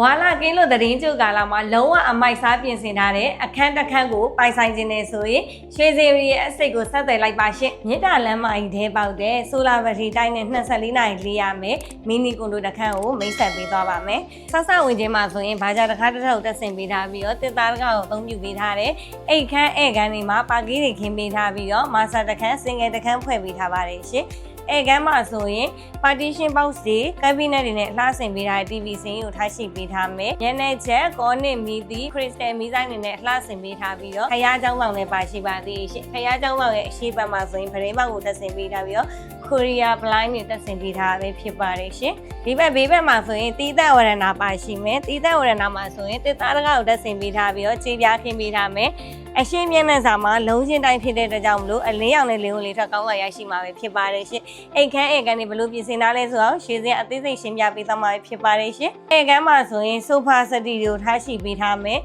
ဝါလာကင်းလို့သတင်းကြိုကာလာမှာလုံးဝအမိုက်စားပြင်ဆင်ထားတဲ့အခန်းတစ်ခန်းကိုပိုင်ဆိုင်ခြင်းနဲ့ဆိုရင်ရွှေစီရီရဲ့အစိတ်ကိုဆက်သွယ်လိုက်ပါရှင်မြစ်တာလမ်းမကြီးထဲပေါက်တဲ့ဆိုလာဘက်ထရီတိုင်းနဲ့24နိုင်လေးရမယ်မီနီကွန်ဒိုတစ်ခန်းကိုမိတ်ဆက်ပေးသွားပါမယ်ဆောက်ဆောက်ဝင်ခြင်းမှာဆိုရင်ဘာကြတစ်ခါတစ်ထောက်တက်ဆင်ပေးထားပြီးတော့တစ်သားတစ်ခါကိုအသုံးပြုပေးထားတဲ့အိတ်ခမ်းဧည့်ခန်းတွေမှာပါကီးတွေခင်းပေးထားပြီးတော့မာဆာတစ်ခန်းစင်ငယ်တစ်ခန်းဖွဲ့ပေးထားပါတယ်ရှင် အဲကမ်းမှာဆိုရင် partition box တွေ cabinet တွေနဲ့အလှဆင်ပေးထားတဲ့ TV စင်ကိုထားရှိပေးထားမယ်။ညနေချက် cornet မီသီ crystal မီဆိုင်တွေနဲ့အလှဆင်ပေးထားပြီးတော့ခရီးကြောင်းပေါင်လည်းပါရှိပါသေးရှင်။ခရီးကြောင်းပေါင်ရဲ့အရှိတ်ဘက်မှာဆိုရင်ဗရင်ပေါက်ကိုတက်ဆင်ပေးထားပြီးတော့ Korea blind တွေတက်ဆင်ပေးထားပဲဖြစ်ပါတယ်ရှင်။ဒီဘက်ဘေးဘက်မှာဆိုရင်တီးသက်ဝရဏပါရှိမယ်။တီးသက်ဝရဏမှာဆိုရင်တစ်သားတစ်ခါကိုတက်ဆင်ပေးထားပြီးတော့ခြေပြားခင်းပေးထားမယ်။ အရှိမျက်နှာစာမှာလုံးချင်းတိုင်းဖြစ်တဲ့အတွက်ကြောင့်မလို့အလင်းရောင်နဲ့လင်းဝင်လေးထပ်ကောင်းလာရရှိမှာပဲဖြစ်ပါတယ်ရှင်အိတ်ခမ်းအိတ်ခမ်းတွေဘလို့ပြင်ဆင်ထားလဲဆိုတော့ရှည်စင်အသေးစိတ်ရှင်းပြပေးသွားမှာဖြစ်ပါတယ်ရှင်အိတ်ခမ်းမှာဆိုရင်ဆိုဖာစတီတွေကိုထားရှိပေးထားမယ်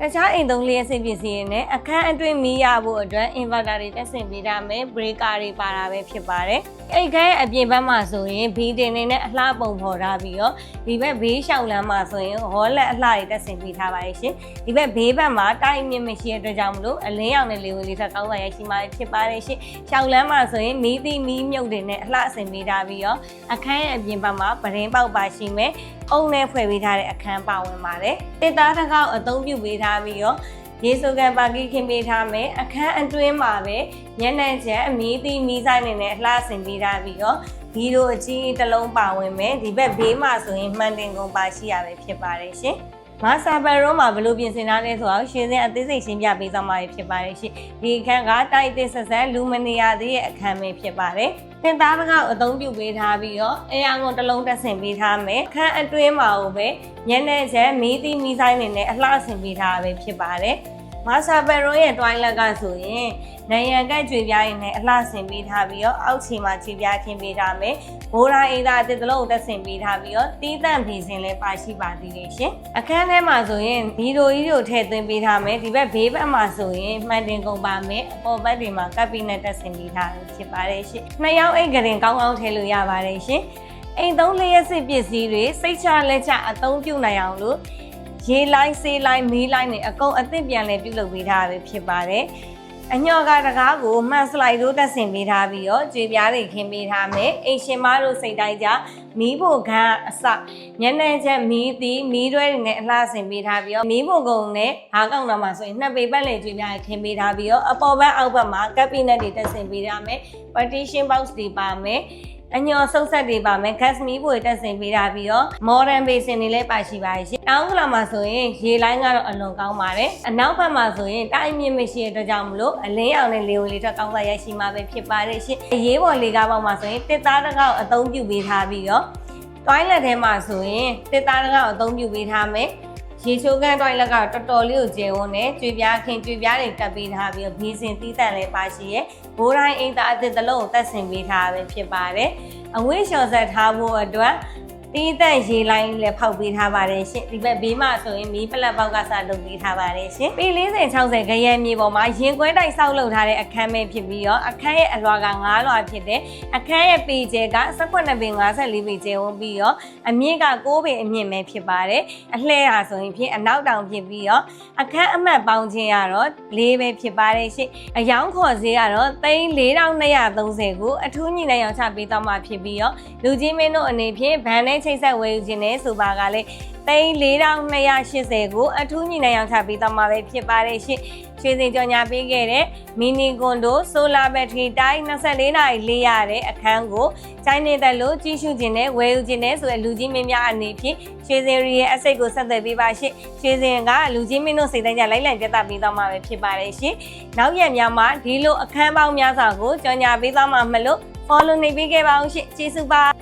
တခြားအိမ်သုံးလျက်စစ်ပစ္စည်းတွေနဲ့အခန်းအတွင်းမီးရဖို့အတွက် inverter တွေတက်ဆင်ပေးထားမယ် breaker တွေပါတာပဲဖြစ်ပါတယ်အိတ်ခမ်းရဲ့အပြင်ဘက်မှာဆိုရင်ဘီတင်တွေနဲ့အလှပုံဖော်ထားပြီးတော့ဒီဘက်ဘေးလျှောက်လမ်းမှာဆိုရင်ဟောလက်အလှတွေတက်ဆင်ပေးထားပါတယ်ရှင်ဒီဘက်ဘေးဘက်မှာတိုက်မြင့်မရှိတဲ့အတွက်ကြောင့်မလို့အလင်းရောင်နဲ့လေဝင်လေးထပ်ကောင်းလာရရှိမှာဖြစ်ပါတယ်ရှင်လျှောက်လမ်းမှာဆိုရင်မီးသီးမီးမြုပ်တွေနဲ့အလှဆင်ပေးထားပြီးတော့အခန်းရဲ့အပြင်ဘက်မှာပရင်းပေါက်ပါရှိမယ် အုံနဲ့ဖွဲ့ပေးထားတဲ့အခန်းပါဝင်ပါတယ်တစ်သားတစ်ခေါက်အသုံးပြုပေးထားပြီးတော့ရေဆိုကန်ပါကီခင်းပေးထားမယ်အခန်းအတွင်းမှာပဲညနေချက်အမီးသီးမီးဆိုင်တွေနဲ့အလှဆင်ပေးထားပြီးတော့ဒီလိုအကြီးတစ်လုံးပါဝင်မယ်ဒီဘက်ဘေးမှာဆိုရင်မှန်တင်ကုန်ပါရှိရပဲဖြစ်ပါတယ်ရှင် မဆာဘယ်ရုံးမှာဘယ်လိုပြင်ဆင်ထားလဲဆိုတော့ရှင်စင်အသေးစိတ်ရှင်းပြပေးသွားမှာဖြစ်ပါတယ်ရှင်ဒီအခန်းကတိုက်အသစ်ဆက်ဆက်လူမနေရသေးရဲ့အခန်းပဲဖြစ်ပါတယ်တင်သားတစ်ခေါက်အသုံးပြုပေးထားပြီးတော့အရာကုန်တစ်လုံးတက်ဆင်ပေးထားမယ်အခန်းအတွင်းမှာပဲညနေချက်မီးသီးမီးဆိုင်တွေနဲ့အလှဆင်ပေးထားပဲဖြစ်ပါတယ် မဆာဘယ်ရုံးရဲ့တွိုင်းလက်ကဆိုရင်နိုင်ရန်ကတ်ကြွေပြားရင်လည်းအလှဆင်ပေးထားပြီးတော့အောက်ခြေမှာကြွေပြားခင်းပေးထားမယ်ဘိုးရာအိမ်သားအတစ်တလုံးကိုတက်ဆင်ပေးထားပြီးတော့တီးတန့်ဖြေစင်လည်းပါရှိပါသေးတယ်ရှင်အခန်းထဲမှာဆိုရင်ဒီလိုကြီးကိုထည့်သွင်းပေးထားမယ်ဒီဘက်ဘေးဘက်မှာဆိုရင်မှန်တင်ကုန်ပါမယ်အပေါ်ဘက်တွေမှာကပ်ပီနဲ့တက်ဆင်ပေးထားဖြစ်ပါတယ်ရှင်နှစ်ယောက်အိတ်ကရင်ကောင်းကောင်းထည့်လို့ရပါတယ်ရှင်အိမ်သုံးလျက်စစ်ပစ္စည်းတွေစိတ်ချလက်ချအသုံးပြုနိုင်အောင်လို့ ရေလိုင်းဆေးလိုင်းမီးလိုင်းတွေအကုန်အသင့်ပြန်လဲပြုလုပ်ပေးထားပဲဖြစ်ပါတယ်အညော်ကတကားကိုမှန်စလိုက်တို့တက်ဆင်ပေးထားပြီးတော့ကြွေပြားတွေခင်းပေးထားမယ်အိမ်ရှင်မတို့စိတ်တိုင်းကြမီးဖို့ခန်းအစညနေချက်မီးသီးမီးတွဲတွေနဲ့အလှဆင်ပေးထားပြီးတော့မီးဖို့ကုံနဲ့ဟားကောက်တော့မှာဆိုရင်နှစ်ပေပတ်လည်ကြွေပြားခင်းပေးထားပြီးတော့အပေါ်ဘက်အောက်ဘက်မှာကပ်ပီနက်တွေတက်ဆင်ပေးထားမယ် partition box တွေပါမယ် အညော်ဆုပ်ဆက်တွေပါမယ် gas မီးဖို့တက်ဆင်ပေးထားပြီးတော့ modern basin တွေလည်းပါရှိပါရဲ့ရှင်။တောင်းကလာမှာဆိုရင်ရေလိုင်းကတော့အလွန်ကောင်းပါတယ်။အနောက်ဘက်မှာဆိုရင်တိုင်းမြင့်မရှိတဲ့အတွက်ကြောင့်မလို့အလင်းရောင်နဲ့လေဝင်လေးထက်ကောင်းစားရရှိမှာပဲဖြစ်ပါတယ်ရှင်။အရေးပေါ်လေကားပေါက်မှာဆိုရင်တစ်သားတစ်ခေါက်အသုံးပြုပေးထားပြီးတော့ toilet ထဲမှာဆိုရင်တစ်သားတစ်ခေါက်အသုံးပြုပေးထားမယ်။ ရေချိုးကန်းတွိုင်လက်ကတော်တော်လေးကိုကျယ်ဝန်းနဲ့ကြွေပြားခင်ကြွေပြားတွေကပ်ပေးထားပြီးတော့ဘေးစင်တီးတန့်လည်းပါရှိရဲ့ဘိုးတိုင်းအိမ်သားအသစ်တစ်လုံးကိုတက်ဆင်ပေးထားပဲဖြစ်ပါတယ်အဝိလျှော်ဆက်ထားဖို့အတွက် တီးတန့်ရေလိုင်းလည်းဖောက်ပေးထားပါတယ်ရှင်ဒီဘက်ဘေးမှာဆိုရင်မီးပလက်ပေါက်ကစားလုပ်ပေးထားပါတယ်ရှင်ပေ40 60ခရဲမြေပေါ်မှာရင်ခွဲတိုက်ဆောက်လုပ်ထားတဲ့အခန်းပဲဖြစ်ပြီးတော့အခန်းရဲ့အလွှာက9လွှာဖြစ်တဲ့အခန်းရဲ့ပေကျဲက18ပေ54ပေကျဲဝန်းပြီးတော့အမြင့်က6ပေအမြင့်ပဲဖြစ်ပါတယ်အလှဲဟာဆိုရင်ဖြင့်အနောက်တောင်ဖြစ်ပြီးတော့အခန်းအမှတ်ပေါင်းခြင်းကတော့၄ပဲဖြစ်ပါတယ်ရှင်အယောင်ခေါ်ဈေးကတော့3230ကိုအထူးညီနိုင်အောင်ချပေးသွားမှာဖြစ်ပြီးတော့လူကြီးမင်းတို့အနေဖြင့်ဗန်နဲ့ချိတ်ဆက်ဝယ်ယူခြင်းနဲ့ဆိုပါကလည်း3280ကိုအထူးညီနိုင်အောင်ချပေးသွားမှာပဲဖြစ်ပါတယ်ရှင်ရွှေစင်ကြော်ညာပေးခဲ့တဲ့မီနီကွန်ဒိုဆိုလာဘက်ထရီတိုင်း24နာရီလေးရတဲ့အခန်းကိုကျိုင်းနေတဲ့လို့ကြီးစုခြင်းနဲ့ဝယ်ယူခြင်းနဲ့ဆိုရလူကြီးမင်းများအနေဖြင့်ရွှေစင်ရီရဲ့အစိတ်ကိုဆက်သွယ်ပေးပါရှင့်ရွှေစင်ကလူကြီးမင်းတို့စိတ်တိုင်းကြလိုက်လံပြသပေးသွားမှာပဲဖြစ်ပါတယ်ရှင်နောက်ရက်များမှာဒီလိုအခန်းပေါင်းများစွာကိုကြော်ညာပေးသွားမှာမလို့ follow နေပေးခဲ့ပါအောင်ရှင့်ကျေးဇူးပါ